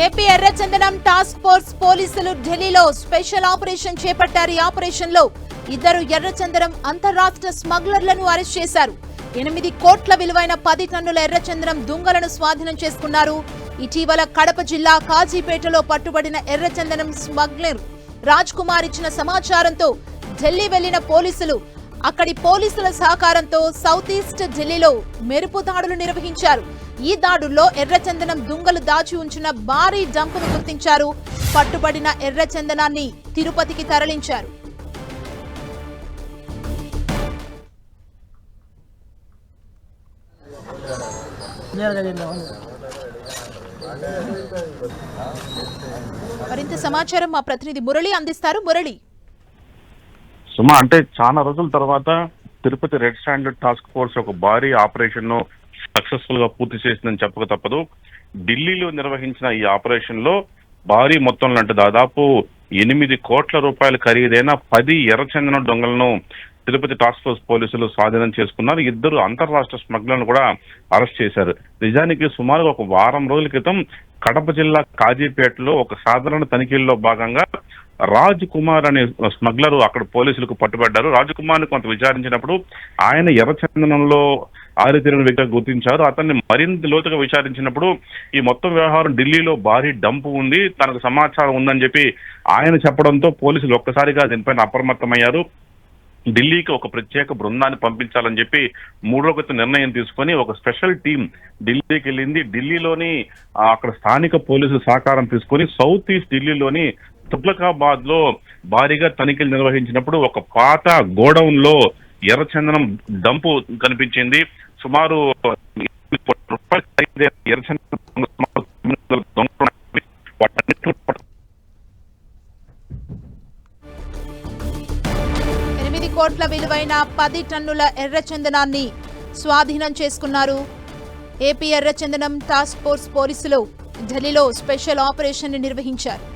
AP ఎర్రచందనం task force పోలీసులు ఢిల్లీలో స్పెషల్ ఆపరేషన్ చేపట్టారు. ఈ ఆపరేషన్లో ఇద్దరు ఎర్రచందనం అంతర్రాష్ట్ర స్మగ్లర్లను అరెస్ట్ చేశారు. ఎనిమిది కోట్ల విలువైన పది టన్నుల ఎర్రచందనం దుంగలను స్వాధీనం చేసుకున్నారు. ఇటీవల కడప జిల్లా కాజీపేటలో పట్టుబడిన ఎర్రచందనం స్మగ్లర్ రాజ్ కుమార్ ఇచ్చిన సమాచారంతో ఢిల్లీ వెళ్ళిన పోలీసులు అక్కడి పోలీసుల సహకారంతో సౌత్ ఈస్ట్ ఢిల్లీలో మెరుపు దాడులు నిర్వహించారు. ఈ దాడుల్లో ఎర్రచందనం దుంగలు దాచి ఉంచిన భారీ డంపును గుర్తించారు. పట్టుబడిన ఎర్రచందనాన్ని తిరుపతికి తరలించారు. మరింత సమాచారం మా ప్రతినిధి మురళి అందిస్తారు. మురళి. సుమా అంటే చాలా రోజుల తర్వాత Tirupati red standard task force ఒక భారీ ఆపరేషన్ను సక్సెస్ఫుల్గా పూర్తి చేసిందని చెప్పక తప్పదు. ఢిల్లీలో నిర్వహించిన ఈ ఆపరేషన్లో భారీ మొత్తంలో అంటే దాదాపు ఎనిమిది కోట్ల రూపాయల ఖరీదైన పది ఎర్రచందన దొంగలను తిరుపతి టాస్క్ ఫోర్స్ పోలీసులు స్వాధీనం చేసుకున్నారు. ఇద్దరు అంతర్రాష్ట్ర స్మగ్లర్లను కూడా అరెస్ట్ చేశారు. నిజానికి సుమారు ఒక వారం రోజుల క్రితం కడప జిల్లా కాజీపేటలో ఒక సాధారణ తనిఖీల్లో భాగంగా రాజ్ కుమార్ అనే స్మగ్లర్ అక్కడ పోలీసులకు పట్టుబడ్డారు. రాజ్ కుమార్ కొంత విచారించినప్పుడు ఆయన ఎర్రచందనంలో ఆరితేరిన వ్యక్తిగా గుర్తించారు. అతన్ని మరింత లోతుగా విచారించినప్పుడు ఈ మొత్తం వ్యవహారం ఢిల్లీలో భారీ డంపు ఉంది. తనకు సమాచారం ఉందని చెప్పి ఆయన చెప్పడంతో పోలీసులు ఒక్కసారిగా దీనిపైన అప్రమత్తమయ్యారు. ఢిల్లీకి ఒక ప్రత్యేక బృందాన్ని పంపించాలని చెప్పి మూడో గత నిర్ణయం తీసుకొని ఒక స్పెషల్ టీం ఢిల్లీకి వెళ్ళింది. ఢిల్లీలోని అక్కడ స్థానిక పోలీసుల సహకారం తీసుకొని సౌత్ ఈస్ట్ ఢిల్లీలోని తుగ్లకాబాద్లో భారీగా తనిఖీలు నిర్వహించినప్పుడు ఒక పాత గోడౌన్లో ఎర్రచందనం డంపు కనిపించింది. సుమారు ఎర్రచందనం ఎనిమిది కోట్ల విలువైన పది టన్నుల ఎర్రచందనాన్ని స్వాధీనం చేసుకున్నారు. ఏపీ ఎర్రచందనం టాస్క్ ఫోర్స్ పోలీసులు ఢిల్లీలో స్పెషల్ ఆపరేషన్ నిర్వహించారు.